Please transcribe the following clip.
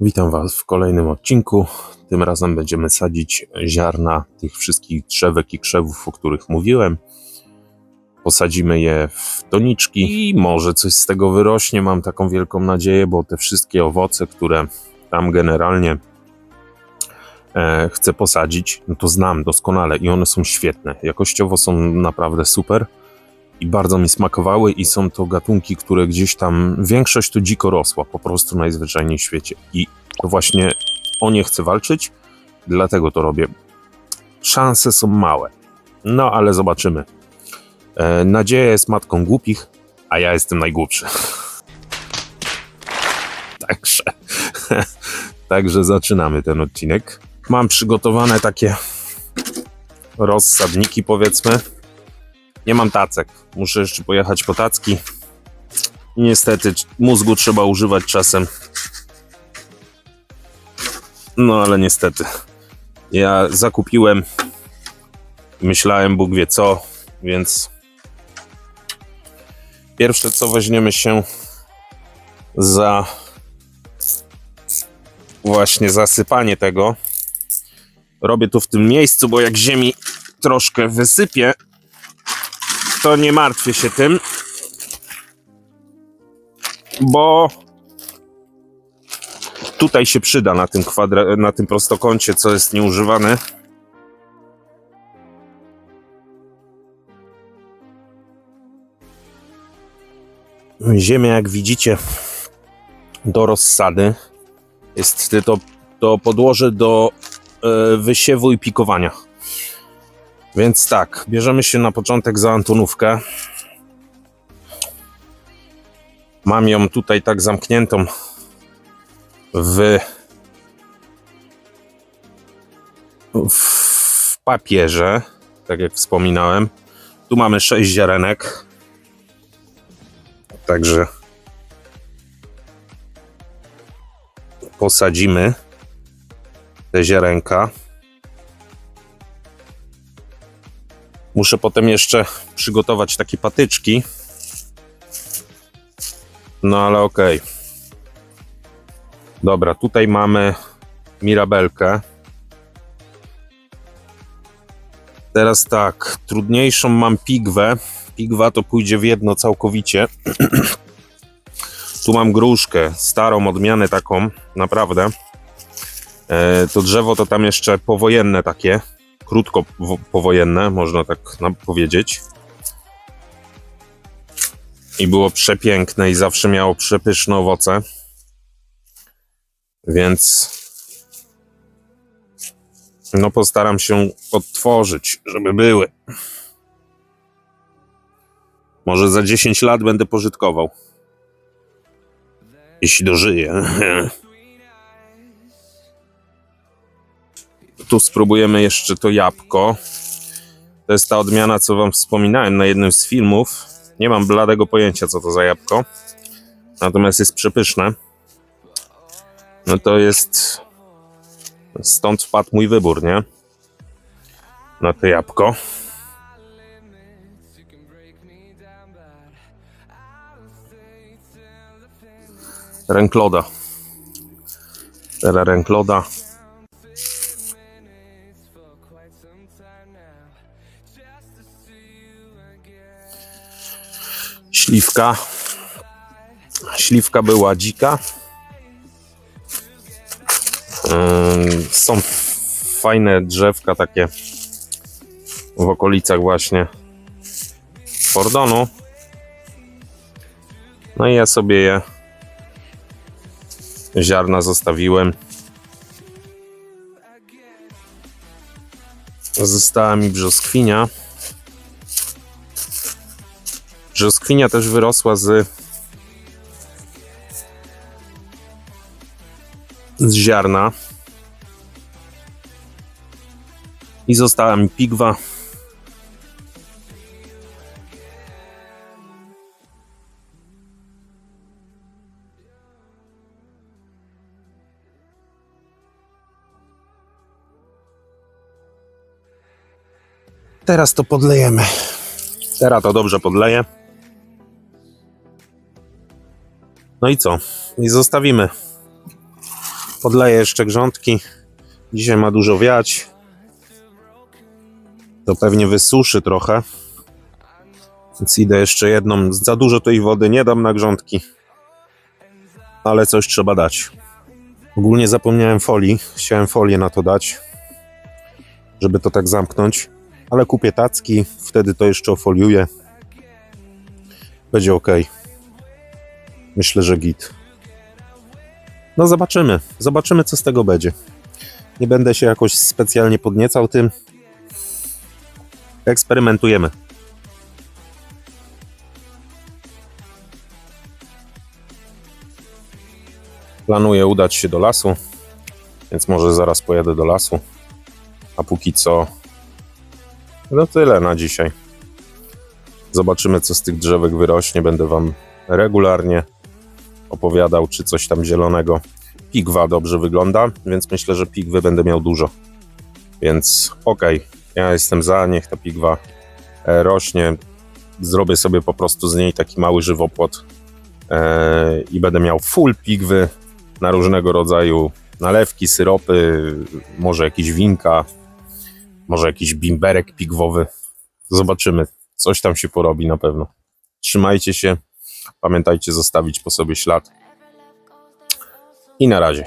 Witam Was w kolejnym odcinku. Tym razem będziemy sadzić ziarna tych wszystkich drzewek i krzewów, o których mówiłem. Posadzimy je w doniczki i może coś z tego wyrośnie. Mam taką wielką nadzieję, bo te wszystkie owoce, które tam generalnie e, chcę posadzić, no to znam doskonale i one są świetne. Jakościowo są naprawdę super i bardzo mi smakowały i są to gatunki, które gdzieś tam, większość to dziko rosła, po prostu najzwyczajniej w świecie i to właśnie o nie chcę walczyć, dlatego to robię. Szanse są małe, no ale zobaczymy. E, nadzieja jest matką głupich, a ja jestem najgłupszy. Także, także zaczynamy ten odcinek. Mam przygotowane takie rozsadniki, powiedzmy. Nie mam tacek. Muszę jeszcze pojechać po tacki. Niestety, mózgu trzeba używać czasem. No ale niestety. Ja zakupiłem. Myślałem, Bóg wie co, więc. Pierwsze co weźmiemy się za właśnie zasypanie tego. Robię to w tym miejscu, bo jak ziemi troszkę wysypię, to nie martwię się tym, bo tutaj się przyda na tym kwadra, na tym prostokącie, co jest nieużywane. Ziemia, jak widzicie, do rozsady jest to, to podłoże do e, wysiewu i pikowania. Więc tak, bierzemy się na początek za Antonówkę. Mam ją tutaj tak zamkniętą w, w papierze, tak jak wspominałem. Tu mamy 6 ziarenek. Także posadzimy te ziarenka. Muszę potem jeszcze przygotować takie patyczki. No ale okej. Dobra, tutaj mamy mirabelkę. Teraz tak, trudniejszą mam pigwę. Pigwa to pójdzie w jedno całkowicie. tu mam gruszkę, starą odmianę taką, naprawdę. E, to drzewo to tam jeszcze powojenne takie krótko wo- powojenne, można tak powiedzieć. I było przepiękne i zawsze miało przepyszne owoce. Więc no postaram się odtworzyć, żeby były. Może za 10 lat będę pożytkował. Jeśli dożyję. Tu spróbujemy jeszcze to jabłko. To jest ta odmiana, co wam wspominałem na jednym z filmów. Nie mam bladego pojęcia, co to za jabłko. Natomiast jest przepyszne. No to jest... Stąd wpadł mój wybór, nie? Na to jabłko. Rękloda. Teraz rękloda. Śliwka. Śliwka była dzika. Ym, Są fajne drzewka takie w okolicach właśnie Fordonu. No i ja sobie je ziarna zostawiłem. Została mi brzoskwinia. Brzoskwinia też wyrosła z, z ziarna. I została mi pigwa. Teraz to podlejemy. Teraz to dobrze podleję. No i co? I zostawimy. Podleję jeszcze grządki. Dzisiaj ma dużo wiać. To pewnie wysuszy trochę. Więc idę jeszcze jedną. Za dużo tej wody nie dam na grządki. Ale coś trzeba dać. Ogólnie zapomniałem folii. Chciałem folię na to dać, żeby to tak zamknąć. Ale kupię tacki, wtedy to jeszcze ofoliuję. Będzie ok. Myślę, że git. No zobaczymy. Zobaczymy, co z tego będzie. Nie będę się jakoś specjalnie podniecał tym. Eksperymentujemy. Planuję udać się do lasu, więc może zaraz pojadę do lasu. A póki co, no tyle na dzisiaj. Zobaczymy, co z tych drzewek wyrośnie. Będę Wam regularnie opowiadał, czy coś tam zielonego. Pigwa dobrze wygląda, więc myślę, że pigwy będę miał dużo. Więc okej, ja jestem za, niech ta pigwa e, rośnie. Zrobię sobie po prostu z niej taki mały żywopłot e, i będę miał full pigwy na różnego rodzaju nalewki, syropy, może jakieś winka, może jakiś bimberek pigwowy. Zobaczymy, coś tam się porobi na pewno. Trzymajcie się, pamiętajcie zostawić po sobie ślad. I na razie.